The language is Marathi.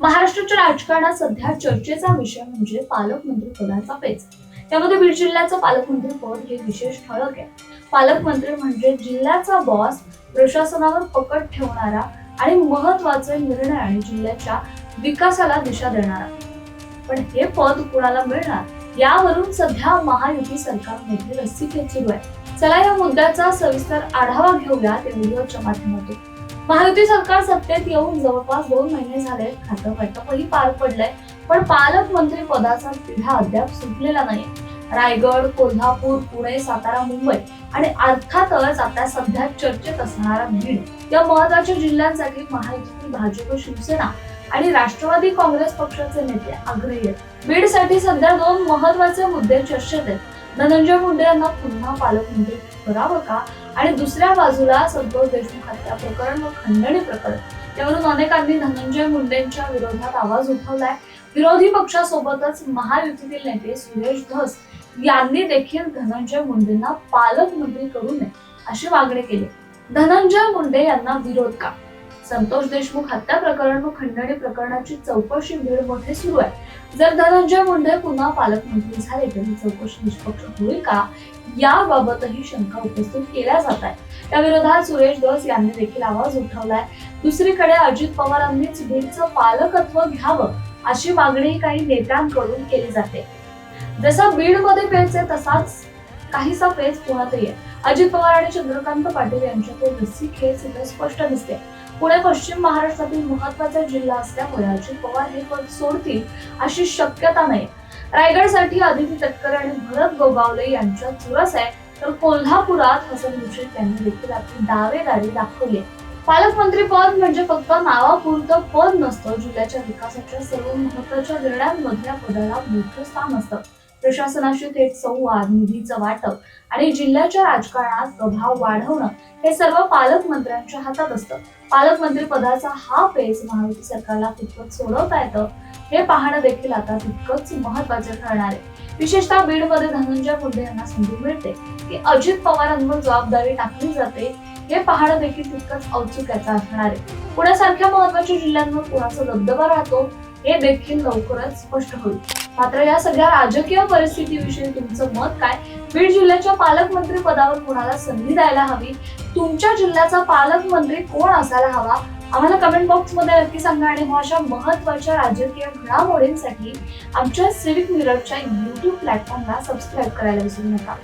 महाराष्ट्राच्या राजकारणात सध्या चर्चेचा विषय म्हणजे पालकमंत्री पदाचा पेच. त्यामध्ये बीड जिल्ह्याचं पालकमंत्री पद हे विशेष ठळक आहे. पालकमंत्री म्हणजे जिल्ह्याचा बॉस प्रशासनावर पकड ठेवणारा आणि महत्त्वाचे निर्णय आणि जिल्ह्याच्या विकासाला दिशा देणारा. पण हे पद कुणाला मिळणार? यावरून सध्या महायुती सरकारमध्ये रस्सीखेच सुरू आहे. चला या मुद्द्याचा सविस्तर आढावा घेऊया ते व्हिडिओच्या माध्यमातून. महायुती सरकार सत्तेत येऊन जवळपास दोन महिने झाले खातं वाटपही पार पडलंय. पण पालकमंत्री पदाचा तिढा अद्याप सुटलेला नाही. रायगड कोल्हापूर पुणे सातारा मुंबई आणि अर्थातच आता सध्या चर्चेत असणारा बीड या महत्त्वाच्या जिल्ह्यांसाठी महायुतीतील भाजप शिवसेना आणि राष्ट्रवादी काँग्रेस पक्षाचे नेते आग्रही आहेत. बीडसाठी सध्या दोन महत्त्वाचे मुद्दे चर्चेत आहेत. धनंजय मुंडे यांना पुन्हा पालकमंत्री करावं का? आणि दुसऱ्या बाजूला संतोष देशमुख हत्या प्रकरण व खंडणी प्रकरण. यावरून अनेकांनी धनंजय मुंडेंच्या विरोधात आवाज उठवलाय. विरोधी पक्षासोबतच महायुतीतील नेते सुरेश धस यांनी देखील धनंजय मुंडेंना पालकमंत्री करू नये अशी मागणी केली. धनंजय मुंडे यांना विरोध का? संतोष देशमुख हत्या प्रकरण व खंडणी प्रकरणाची चौकशी भीड मोठे सुरू आहे. जर धनंजय मुंडे पुन्हा पालकमंत्री झाले तर ही चौकशी निष्पक्ष होईल का? याबाबतही शंका उपस्थित केल्या जात आहे त्या विरोधात सुरेश दस यांनी देखील आवाज उठवलाय. दुसरीकडे अजित पवारांनीच बीडचं पालकत्व घ्यावं अशी मागणी काही नेत्यांकडून केली जाते. जसा बीडमध्ये पेच आहे तसाच काहीसा पेच पुण्यातही आहे. अजित पवार आणि चंद्रकांत पाटील यांच्यातील रस्सी खेच इथे स्पष्ट दिसते. पुणे पश्चिम महाराष्ट्रातील महत्त्वाचा जिल्हा असल्यामुळे अजित पवार हे पद सोडतील अशी शक्यता नाही. रायगडसाठी आदिती तटकरे आणि भरत गोगावले यांच्यात चुरस आहे. तर कोल्हापुरात हसन मुश्रीफ यांनी देखील आपली दावेदारी दाखवली पालकमंत्री पद म्हणजे फक्त नावापुरतं पद नसतं. जिल्ह्याच्या विकासाच्या सर्व महत्त्वाच्या निर्णयांमध्ये या पदाला मोठं स्थान असतं. प्रशासनाशी थेट संवाद निधीचं वाटप आणि जिल्ह्याच्या राजकारणात प्रभाव वाढवणं हे सर्व पालकमंत्र्यांच्या हातात असतं. पालकमंत्री पदाचा हा पेच महायुती सरकारला कितपत सोडवता येतं हे पाहणं देखील आता तितकंच महत्वाचं ठरणार आहे. विशेषतः बीडमध्ये धनंजय मुंडे यांना संधी मिळते की अजित पवारांवर जबाबदारी टाकली जाते हे पाहणं देखील तितकंच औत्सुक्याचं असणार आहे. पुण्यासारख्या महत्त्वाच्या जिल्ह्यांवर कुणाचा दबदबा राहतो हे देखील लवकरच स्पष्ट होईल. मात्र या सगळ्या राजकीय परिस्थितीविषयी तुमचं मत काय? बीड जिल्ह्याच्या पालकमंत्री पदावर कोणाला संधी द्यायला हवी? तुमच्या जिल्ह्याचा पालकमंत्री कोण असायला हवा? आम्हाला कमेंट बॉक्समध्ये नक्की सांगा आणि मग अशा महत्त्वाच्या राजकीय घडामोडींसाठी आमच्या सिविक मिररच्या युट्यूब प्लॅटफॉर्मला सबस्क्राईब करायला विसरू नका.